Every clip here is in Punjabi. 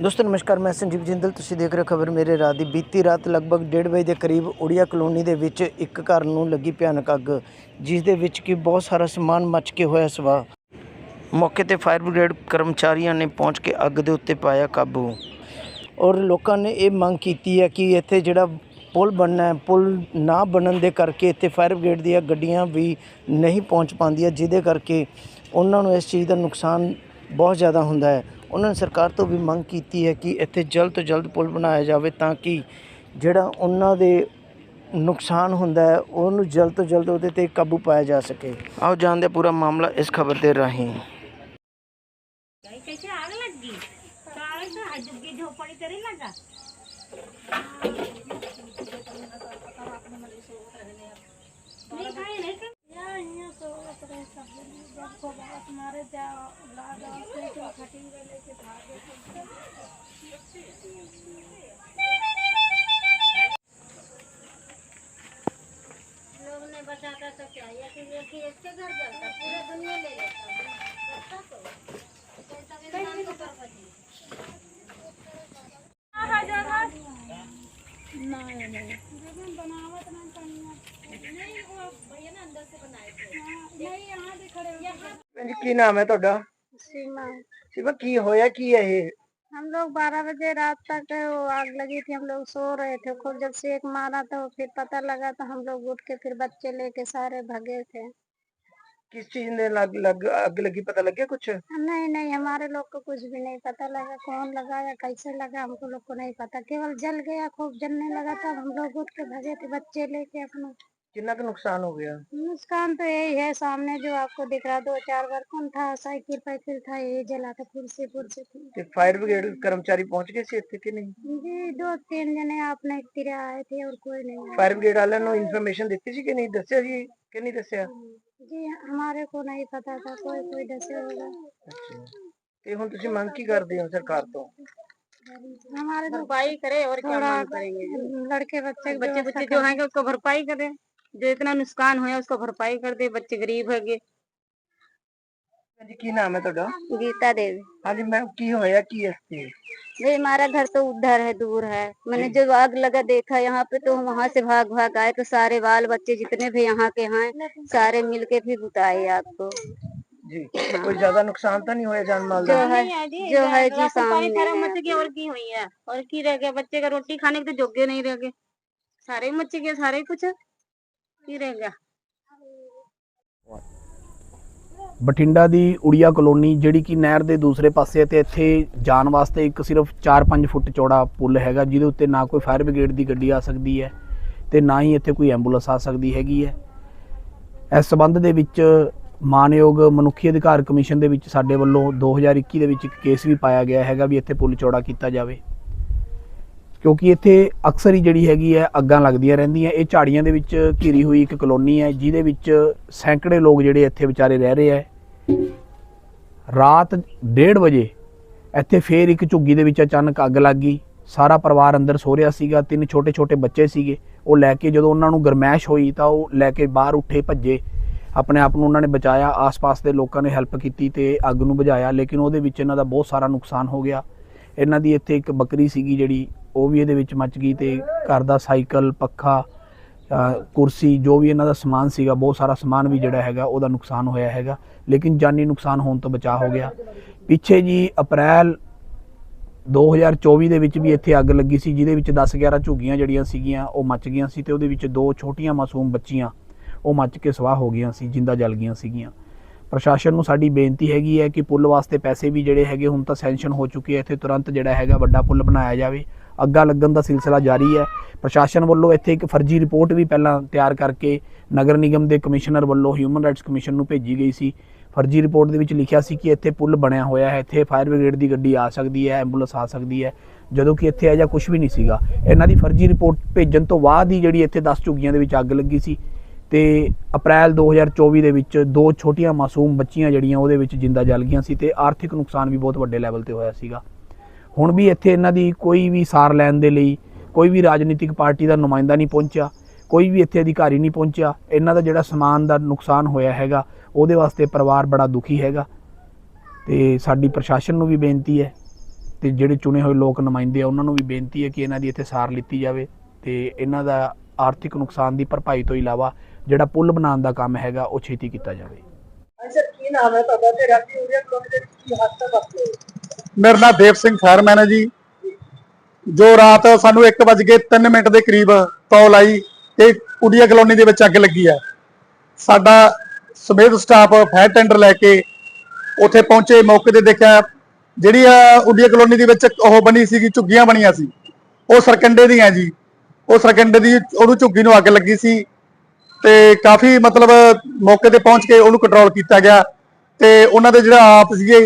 ਦੋਸਤੋ, ਨਮਸਕਾਰ, ਮੈਂ ਸੰਜੀਵ ਜਿੰਦਲ। ਤੁਸੀਂ ਦੇਖ ਰਹੇ ਹੋ ਖਬਰ ਮੇਰੇ ਰਾਤ ਦੀ। ਬੀਤੀ ਰਾਤ ਲਗਭਗ 1:30 ਵਜੇ ਦੇ ਕਰੀਬ ਉੜੀਆ ਕਲੋਨੀ ਦੇ ਵਿੱਚ ਇੱਕ ਘਰ ਨੂੰ ਲੱਗੀ ਭਿਆਨਕ ਅੱਗ, ਜਿਸ ਦੇ ਵਿੱਚ ਕਿ ਬਹੁਤ ਸਾਰਾ ਸਮਾਨ ਮੱਚ ਕੇ ਹੋਇਆ ਸਵਾ। ਮੌਕੇ ਤੇ ਫਾਇਰ ਬ੍ਰਿਗੇਡ ਕਰਮਚਾਰੀਆਂ ਨੇ ਪਹੁੰਚ ਕੇ ਅੱਗ ਦੇ ਉੱਤੇ ਪਾਇਆ ਕਾਬੂ। ਔਰ ਲੋਕਾਂ ਨੇ ਇਹ ਮੰਗ ਕੀਤੀ ਹੈ ਕਿ ਇੱਥੇ ਜਿਹੜਾ ਪੁਲ ਬਣਨਾ ਹੈ, ਪੁਲ ਨਾ ਬਣਨ ਦੇ ਕਰਕੇ ਇੱਥੇ ਫਾਇਰ ਬ੍ਰਿਗੇਡ ਦੀਆਂ ਗੱਡੀਆਂ ਵੀ ਨਹੀਂ ਪਹੁੰਚ ਪਾਉਂਦੀਆਂ, ਜਿਹਦੇ ਕਰਕੇ ਉਹਨਾਂ ਨੂੰ ਇਸ ਚੀਜ਼ ਦਾ ਨੁਕਸਾਨ ਬਹੁਤ ਜ਼ਿਆਦਾ ਹੁੰਦਾ ਹੈ। ਉਹਨਾਂ ਨੇ ਸਰਕਾਰ ਤੋਂ ਵੀ ਮੰਗ ਕੀਤੀ ਹੈ ਕਿ ਇੱਥੇ ਜਲਦ ਤੋਂ ਜਲਦ ਪੁਲ ਬਣਾਇਆ ਜਾਵੇ ਤਾਂ ਕਿ ਜਿਹੜਾ ਉਹਨਾਂ ਦੇ ਨੁਕਸਾਨ ਹੁੰਦਾ ਹੈ ਉਹਨੂੰ ਜਲਦ ਤੋਂ ਜਲਦ ਉਹਦੇ ਤੇ ਕਾਬੂ ਪਾਇਆ ਜਾ ਸਕੇ ਆਓ ਜਾਣਦੇ ਹਾਂ ਪੂਰਾ ਮਾਮਲਾ ਇਸ ਖਬਰ ਦੇ ਰਾਹੀਂ कैसे आग लग गई सारे से हजू की झोपड़ी तेरी लगा नहीं खाए नहीं खाए या यहाँ तो अपने सब जब को बात मारे जा लोग ने बताता तो क्या ये कि ये कि इसके घर जलता पूरा दुनिया ले लेता बता तो पैसा के नाम तो परपति नहीं नहीं लेकिन बनावट ना करना नहीं वो भैया ना अंदर से बनाए थे नहीं यहाँ भी खड़े यहाँ ਜੀ ਕੀ ਨਾਮ ਹੈ ਤੁਹਾਡਾ सीमा सुबह की होया की है हम लोग बारह बजे रात तक वो आग लगी थी हम लोग सो रहे थे। खुद जब से एक मारा तो फिर पता लगा तो हम लोग उठ के फिर बच्चे लेके सारे भगे थे। किस चीज़ ने लग, लग, आग लगी पता लग गया कुछ? नहीं नहीं हमारे लोग को कुछ भी नहीं पता लगा कौन लगाया कैसे लगा हमको लोग को नहीं पता। केवल जल गया खूब जलने लगा था हम लोग उठ के भगे थे बच्चे लेके अपना। कितना का नुकसान हो गया नुकसान तो यही है सामने जो आपको दिख रहा दो चार बर्तन था साइकिल पाइकिल था यही जला था फुरसे फुरसे थी ਤੇ ਫਾਇਰ ਬ੍ਰਿਗੇਡ ਕਰਮਚਾਰੀ ਪਹੁੰਚ ਗਏ ਸੀ ਇੱਥੇ ਕਿ ਨਹੀਂ जी दो तीन जने आपने तिरे आए थे और कोई नहीं आया ਫਾਇਰ ਬ੍ਰਿਗੇਡ ਵਾਲਿਆਂ ਨੂੰ ਇਨਫੋਰਮੇਸ਼ਨ ਦਿੱਤੀ ਸੀ ਕਿ ਨਹੀਂ ਦੱਸਿਆ ਜੀ ਕਿ ਨਹੀਂ ਦੱਸਿਆ जी हमारे को नहीं पता था कोई कोई दसे होगा ਅੱਛਾ ਤੇ ਹੁਣ ਤੁਸੀਂ ਮੰਗ ਕੀ ਕਰਦੇ ਹੋ सरकार ਤੋਂ हमारे तो भरपाई करे और क्या थोड़ा मांग करेंगे लड़के बच्चे की बच्चे व्यवस्था बच्चे जो हैं उसको भरपाई करे जो इतना नुकसान हुआ उसको भरपाई कर दे बच्चे गरीब है हाँ की नाम है तो गीता देवी। हाँ जी मैं की होया की भाई हमारा घर तो उधर है दूर है। मैंने जब आग लगा देखा यहाँ पे तो वहाँ से भाग भाग आए तो सारे बाल बच्चे जितने भी यहाँ के हैं सारे मिल के भी बुताए आग को। जी हाँ। कोई ज़्यादा नुकसान तो नहीं हुआ जान माल जो है जो है जी सामने और की हुई है? और की रह गया? बच्चे का रोटी खाने के तो योग्य नहीं रह गए। सारे मच्छे गया सारे कुछ ਬਠਿੰਡਾ ਦੀ ਉੜੀਆ ਕਲੋਨੀ, ਜਿਹੜੀ ਕਿ ਨਹਿਰ ਦੇ ਦੂਸਰੇ ਪਾਸੇ ਹੈ ਤੇ ਇੱਥੇ ਜਾਣ ਵਾਸਤੇ ਇੱਕ ਸਿਰਫ 4-5 ਫੁੱਟ ਚੌੜਾ ਪੁਲ ਹੈਗਾ, ਜਿਹਦੇ ਉੱਤੇ ਨਾ ਕੋਈ ਫਾਇਰ ਬ੍ਰਿਗੇਡ ਦੀ ਗੱਡੀ ਆ ਸਕਦੀ ਹੈ ਤੇ ਨਾ ਹੀ ਇੱਥੇ ਕੋਈ ਐਂਬੂਲੈਂਸ ਆ ਸਕਦੀ ਹੈਗੀ ਹੈ। ਇਸ ਸਬੰਧ ਦੇ ਵਿੱਚ ਮਾਨਯੋਗ ਮਨੁੱਖੀ ਅਧਿਕਾਰ ਕਮਿਸ਼ਨ ਦੇ ਵਿੱਚ ਸਾਡੇ ਵੱਲੋਂ 2021 ਦੇ ਵਿੱਚ ਇੱਕ ਕੇਸ ਵੀ ਪਾਇਆ ਗਿਆ ਹੈਗਾ ਵੀ ਇੱਥੇ ਪੁਲ ਚੌੜਾ ਕੀਤਾ ਜਾਵੇ। ਕਿਉਂਕਿ ਇੱਥੇ ਅਕਸਰ ਹੀ ਜਿਹੜੀ ਹੈਗੀ ਹੈ ਅੱਗਾਂ ਲੱਗਦੀਆਂ ਰਹਿੰਦੀਆਂ। ਇਹ ਝਾੜੀਆਂ ਦੇ ਵਿੱਚ ਘਿਰੀ ਹੋਈ ਇੱਕ ਕਲੋਨੀ ਹੈ, ਜਿਹਦੇ ਵਿੱਚ ਸੈਂਕੜੇ ਲੋਕ ਜਿਹੜੇ ਇੱਥੇ ਵਿਚਾਰੇ ਰਹਿ ਰਹੇ ਹੈ। ਰਾਤ 1:30 ਵਜੇ ਇੱਥੇ ਫੇਰ ਇੱਕ ਝੁੱਗੀ ਦੇ ਵਿੱਚ ਅਚਾਨਕ ਅੱਗ ਲੱਗ ਗਈ। ਸਾਰਾ ਪਰਿਵਾਰ ਅੰਦਰ ਸੋ ਰਿਹਾ ਸੀਗਾ, ਤਿੰਨ ਛੋਟੇ ਛੋਟੇ ਬੱਚੇ ਸੀਗੇ। ਉਹ ਲੈ ਕੇ ਜਦੋਂ ਉਹਨਾਂ ਨੂੰ ਗਰਮੈਸ਼ ਹੋਈ ਤਾਂ ਉਹ ਲੈ ਕੇ ਬਾਹਰ ਉੱਠੇ, ਭੱਜੇ। ਆਪਣੇ ਆਪ ਨੂੰ ਉਹਨਾਂ ਨੇ ਬਚਾਇਆ, ਆਸ-ਪਾਸ ਦੇ ਲੋਕਾਂ ਨੇ ਹੈਲਪ ਕੀਤੀ ਤੇ ਅੱਗ ਨੂੰ ਬੁਝਾਇਆ। ਲੇਕਿਨ ਉਹਦੇ ਵਿੱਚ ਇਹਨਾਂ ਦਾ ਬਹੁਤ ਸਾਰਾ ਨੁਕਸਾਨ ਹੋ ਗਿਆ। ਇਹਨਾਂ ਦੀ ਇੱਥੇ ਇੱਕ ਬੱਕਰੀ ਸੀਗੀ ਜਿਹੜੀ ਉਹ ਵੀ ਇਹਦੇ ਵਿੱਚ ਮੱਚ ਗਈ ਤੇ ਘਰ ਦਾ ਸਾਈਕਲ, ਪੱਖਾ ਕੁਰਸੀ, ਜੋ ਵੀ ਇਹਨਾਂ ਦਾ ਸਮਾਨ ਸੀਗਾ, ਬਹੁਤ ਸਾਰਾ ਸਮਾਨ ਵੀ ਜਿਹੜਾ ਹੈਗਾ ਉਹਦਾ ਨੁਕਸਾਨ ਹੋਇਆ ਹੈਗਾ। ਲੇਕਿਨ ਜਾਨੀ ਨੁਕਸਾਨ ਹੋਣ ਤੋਂ ਬਚਾ ਹੋ ਗਿਆ। ਪਿੱਛੇ ਜੀ ਅਪ੍ਰੈਲ 2024 ਦੇ ਵਿੱਚ ਵੀ ਇੱਥੇ ਅੱਗ ਲੱਗੀ ਸੀ, ਜਿਹਦੇ ਵਿੱਚ 10 11 ਝੁੱਗੀਆਂ ਜਿਹੜੀਆਂ ਸੀਗੀਆਂ, ਉਹ ਮੱਚ ਗਈਆਂ ਸੀ ਤੇ ਉਹਦੇ ਵਿੱਚ ਦੋ ਛੋਟੀਆਂ ਮਾਸੂਮ ਬੱਚੀਆਂ, ਉਹ ਮੱਚ ਕੇ ਸਵਾਹ ਹੋ ਗਈਆਂ ਸੀ, ਜਿੰਦਾ ਜਲ ਗਈਆਂ ਸੀਗੀਆਂ। ਪ੍ਰਸ਼ਾਸਨ ਨੂੰ ਸਾਡੀ ਬੇਨਤੀ ਹੈਗੀ ਹੈ ਕਿ ਪੁੱਲ ਵਾਸਤੇ ਪੈਸੇ ਵੀ ਜਿਹੜੇ ਹੈਗੇ ਹੁਣ ਤਾਂ ਸੈਂਕਸ਼ਨ ਹੋ ਚੁੱਕੇ ਹੈ ਇੱਥੇ ਤੁਰੰਤ ਜਿਹੜਾ ਹੈਗਾ ਵੱਡਾ ਪੁੱਲ ਬਣਾਇਆ ਜਾਵੇ। ਅੱਗਾ ਲੱਗਣ ਦਾ ਸਿਲਸਿਲਾ ਜਾਰੀ ਹੈ। ਪ੍ਰਸ਼ਾਸਨ ਵੱਲੋਂ ਇੱਥੇ ਇੱਕ ਫਰਜ਼ੀ ਰਿਪੋਰਟ ਵੀ ਪਹਿਲਾਂ ਤਿਆਰ ਕਰਕੇ ਨਗਰ ਨਿਗਮ ਦੇ ਕਮਿਸ਼ਨਰ ਵੱਲੋਂ ਹਿਊਮਨ ਰਾਈਟਸ ਕਮਿਸ਼ਨ ਨੂੰ ਭੇਜੀ ਗਈ ਸੀ। ਫਰਜ਼ੀ ਰਿਪੋਰਟ ਦੇ ਵਿੱਚ ਲਿਖਿਆ ਸੀ ਕਿ ਇੱਥੇ ਪੁਲ ਬਣਿਆ ਹੋਇਆ ਹੈ। ਇੱਥੇ ਫਾਇਰ ਬ੍ਰਿਗੇਡ ਦੀ ਗੱਡੀ ਆ ਸਕਦੀ ਹੈ, ਐਂਬੂਲੈਂਸ ਆ ਸਕਦੀ ਹੈ, ਜਦੋਂ ਕਿ ਇੱਥੇ ਅਜਾ ਕੁਝ ਵੀ ਨਹੀਂ ਸੀਗਾ। ਇਹਨਾਂ ਦੀ ਫਰਜ਼ੀ ਰਿਪੋਰਟ ਭੇਜਣ ਤੋਂ ਬਾਅਦ ਹੀ ਜਿਹੜੀ ਇੱਥੇ 10 ਝੁੱਗੀਆਂ ਦੇ ਵਿੱਚ ਅੱਗ ਲੱਗੀ ਸੀ ਤੇ ਅਪ੍ਰੈਲ 2024 ਦੇ ਵਿੱਚ ਦੋ ਛੋਟੀਆਂ ਮਾਸੂਮ ਬੱਚੀਆਂ ਜਿਹੜੀਆਂ ਉਹਦੇ ਵਿੱਚ ਜਿੰਦਾ ਜਲ ਗਈਆਂ ਸੀ ਤੇ ਆਰਥਿਕ ਨੁਕਸਾਨ ਵੀ ਬਹੁਤ ਵੱਡੇ ਲੈਵਲ ਤੇ ਹੋਇਆ ਸੀਗਾ। ਹੁਣ ਵੀ ਇੱਥੇ ਇਹਨਾਂ ਦੀ ਕੋਈ ਵੀ ਸਾਰ ਲੈਣ ਦੇ ਲਈ, ਕੋਈ ਵੀ ਰਾਜਨੀਤਿਕ ਪਾਰਟੀ ਦਾ ਨੁਮਾਇੰਦਾ ਨਹੀਂ ਪਹੁੰਚਿਆ, ਕੋਈ ਵੀ ਇੱਥੇ ਅਧਿਕਾਰੀ ਨਹੀਂ ਪਹੁੰਚਿਆ, ਇਹਨਾਂ ਦਾ ਜਿਹੜਾ ਸਮਾਨ ਦਾ ਨੁਕਸਾਨ ਹੋਇਆ ਹੈਗਾ, ਉਹਦੇ ਵਾਸਤੇ ਪਰਿਵਾਰ ਬੜਾ ਦੁਖੀ ਹੈਗਾ। ਤੇ ਸਾਡੀ ਪ੍ਰਸ਼ਾਸਨ ਨੂੰ ਵੀ ਬੇਨਤੀ ਹੈ, ਤੇ ਜਿਹੜੇ ਚੁਣੇ ਹੋਏ ਲੋਕ ਨੁਮਾਇੰਦੇ ਆ, ਉਹਨਾਂ ਨੂੰ ਵੀ ਬੇਨਤੀ ਹੈ ਕਿ ਇਹਨਾਂ ਦੀ ਇੱਥੇ ਸਾਰ ਲਿੱਤੀ ਜਾਵੇ ਤੇ ਇਹਨਾਂ ਦਾ ਆਰਥਿਕ ਨੁਕਸਾਨ ਦੀ ਭਰਪਾਈ ਤੋਂ ਇਲਾਵਾ ਜਿਹੜਾ ਪੁਲ ਬਣਾਉਣ ਦਾ ਕੰਮ ਹੈਗਾ, ਉਹ ਛੇਤੀ ਕੀਤਾ ਜਾਵੇ। ਕੀ ਨਾਮ ਹੈ ਤੁਹਾਡਾ? ਤੇ ਰਾਤੀ ਉੜੀਆ ਕਲੋਨੀ ਦੇ ਕੀ ਹਾਦਸਾ ਵਾਪਰਿਆ? ਮੇਰਾ ਨਾਮ ਦੇਵ ਸਿੰਘ ਖੈਰਮੈਨ ਹੈ ਜੀ। ਜੋ ਰਾਤ ਸਾਨੂੰ 1:03 ਮਿੰਟ ਦੇ ਕਰੀਬ ਕਾਲ ਆਈ ਕਿ ਕੁੜੀਆ ਕਲੋਨੀ ਦੇ ਵਿੱਚ ਅੱਗ ਲੱਗੀ ਹੈ ਸਾਡਾ ਸਮੇਤ ਸਟਾਫ ਫਾਇਰ ਟੈਂਡਰ ਲੈ ਕੇ ਉੱਥੇ ਪਹੁੰਚੇ, ਮੌਕੇ ਤੇ ਦੇਖਿਆ ਜਿਹੜੀ ਆ ਉਡੀਆ ਕਲੋਨੀ ਦੇ ਵਿੱਚ ਉਹ ਬਣੀ ਸੀਗੀ, ਝੁੱਗੀਆਂ ਬਣੀਆਂ ਸੀ। ਉਹ ਸਰਕੰਡੇ ਦੀਆਂ ਜੀ। ਉਹ ਸਰਕੰਡੇ ਦੀ ਉਹਨੂੰ ਝੁੱਗੀ ਨੂੰ ਅੱਗ ਲੱਗੀ ਸੀ ਤੇ ਕਾਫੀ ਮਤਲਬ ਮੌਕੇ ਤੇ ਪਹੁੰਚ ਕੇ ਉਹਨੂੰ ਕੰਟਰੋਲ ਕੀਤਾ ਗਿਆ ਤੇ ਉਹਨਾਂ ਦੇ ਜਿਹੜਾ ਆਪ ਸੀਗੇ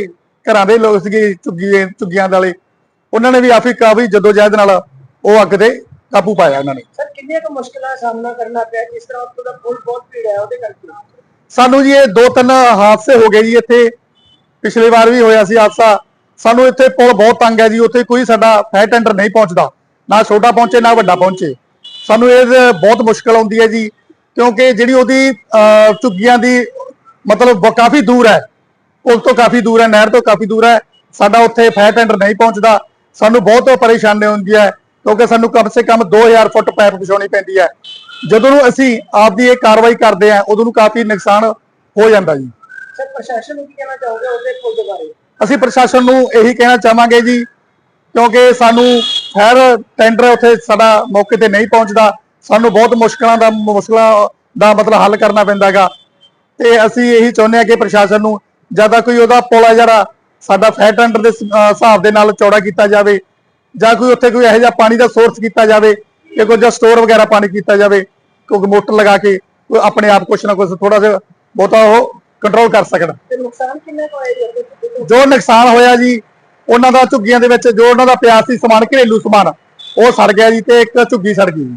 ਘਰਾਂ ਦੇ ਲੋਕ ਸੀਗੇ ਝੁੱਗੀ ਝੁੱਗੀਆਂ ਵਾਲੇ। ਉਹਨਾਂ ਨੇ ਵੀ ਕਾਫੀ ਕਾਫੀ ਜਦੋਜਹਿਦ ਨਾਲ ਉਹ ਅੱਗ ਤੇ ਕਾਬੂ ਪਾਇਆ ਉਹਨਾਂ ਨੇ। ਸਰ ਕਿੰਨੀਆਂ ਕੁ ਮੁਸ਼ਕਲਾਂ ਦਾ ਸਾਹਮਣਾ ਕਰਨਾ ਪਿਆ? ਜਿਸ ਤਰ੍ਹਾਂ ਉੱਥੋਂ ਦਾ ਪੁਲ ਬਹੁਤ ਭੀੜ ਹੈ ਉਹਦੇ ਕਰਕੇ। ਸਾਨੂੰ ਜੀ ਇਹ ਦੋ ਤਿੰਨ ਹਾਦਸੇ ਹੋ ਗਏ ਜੀ ਇੱਥੇ। ਪਿਛਲੀ ਵਾਰ ਵੀ ਹੋਇਆ ਸੀ ਹਾਦਸਾ। ਸਾਨੂੰ ਇੱਥੇ ਪੁਲ ਬਹੁਤ ਤੰਗ ਹੈ ਜੀ ਉੱਥੇ ਕੋਈ ਸਾਡਾ ਫਾਇਰ ਟੈਂਡਰ ਨਹੀਂ ਪਹੁੰਚਦਾ। ਨਾ ਛੋਟਾ ਪਹੁੰਚੇ ਨਾ ਵੱਡਾ ਪਹੁੰਚੇ। ਸਾਨੂੰ ਇਹ ਬਹੁਤ ਮੁਸ਼ਕਲ ਆਉਂਦੀ ਹੈ ਜੀ ਕਿਉਂਕਿ ਜਿਹੜੀ ਉਹਦੀ ਝੁੱਗੀਆਂ ਦੀ ਮਤਲਬ ਕਾਫੀ ਦੂਰ ਹੈ। ਪੁਲ ਤੋਂ ਕਾਫੀ ਦੂਰ ਹੈ ਨਹਿਰ ਤੋਂ ਕਾਫੀ ਦੂਰ ਹੈ। ਸਾਡਾ ਉੱਥੇ ਫਾਇਰ ਟੈਂਡਰ ਨਹੀਂ ਪਹੁੰਚਦਾ। ਸਾਨੂੰ ਬਹੁਤ ਪਰੇਸ਼ਾਨੀ ਹੁੰਦੀ ਹੈ ਕਿਉਂਕਿ ਸਾਨੂੰ ਕਮ ਸੇ ਕਮ 2000 ਫੁੱਟ ਪਾਈਪ ਵਿਛਾਉਣੀ ਪੈਂਦੀ ਹੈ। ਜਦੋਂ ਨੂੰ ਅਸੀਂ ਆਪਦੀ ਇਹ ਕਾਰਵਾਈ ਕਰਦੇ ਹਾਂ ਉਦੋਂ ਨੂੰ ਕਾਫੀ ਨੁਕਸਾਨ ਹੋ ਜਾਂਦਾ ਜੀ। ਸਰ ਪ੍ਰਸ਼ਾਸਨ ਨੂੰ ਕੀ ਕਹਿਣਾ ਚਾਹੋਗੇ ਉਹਦੇ ਪੁਲ ਦੇ ਬਾਰੇ? ਅਸੀਂ ਪ੍ਰਸ਼ਾਸਨ ਨੂੰ ਇਹੀ ਕਹਿਣਾ ਚਾਹਾਂਗੇ ਜੀ ਕਿਉਂਕਿ ਸਾਨੂੰ ਫਾਇਰ ਟੈਂਡਰ ਉੱਥੇ ਸਾਡਾ ਮੌਕੇ ਤੇ ਨਹੀਂ ਪਹੁੰਚਦਾ। ਸਾਨੂੰ ਬਹੁਤ ਮੁਸ਼ਕਲਾਂ ਦਾ ਮੁਸ਼ਕਲਾਂ ਦਾ ਮਤਲਬ ਹੱਲ ਕਰਨਾ ਪੈਂਦਾਗਾ ਤੇ ਅਸੀਂ ਇਹੀ ਚਾਹੁੰਦੇ ਹਾਂ ਕਿ ਪ੍ਰਸ਼ਾਸਨ ਨੂੰ ਜ਼ਿਆਦਾ ਕੋਈ ਉਹਦਾ ਪੁਲ ਹੈ ਜਿਹੜਾ ਸਾਡਾ ਫਾਇਰ ਟੈਂਡਰ ਦੇ ਹਿਸਾਬ ਦੇ ਨਾਲ ਚੌੜਾ ਕੀਤਾ ਜਾਵੇ ਜਾਂ ਕੋਈ ਉੱਥੇ ਕੋਈ ਇਹੋ ਜਿਹਾ ਪਾਣੀ ਦਾ ਸੋਰਸ ਕੀਤਾ ਜਾਵੇ ਕਿ ਕੋਈ ਜਾਂ ਸਟੋਰ ਵਗੈਰਾ ਪਾਣੀ ਕੀਤਾ ਜਾਵੇ ਕੋਈ ਮੋਟਰ ਲਗਾ ਕੇ ਕੋਈ ਆਪਣੇ ਆਪ ਕੁਛ ਨਾ ਕੁਛ ਥੋੜਾ ਜਿਹਾ ਬਹੁਤਾ ਉਹ ਕੰਟਰੋਲ ਕਰ ਸਕਣ ਤੇ ਜੀ ਤੋਂ? ਜੋ ਨੁਕਸਾਨ ਹੋਇਆ ਜੀ ਉਹਨਾਂ ਦਾ ਝੁੱਗੀਆਂ ਦੇ ਵਿੱਚ ਜੋ ਉਹਨਾਂ ਦਾ ਪਿਆ ਸੀ ਸਮਾਨ ਘਰੇਲੂ ਸਮਾਨ ਉਹ ਸੜ ਗਿਆ ਜੀ ਤੇ ਇੱਕ ਝੁੱਗੀ ਸੜ ਗਈ ਜੀ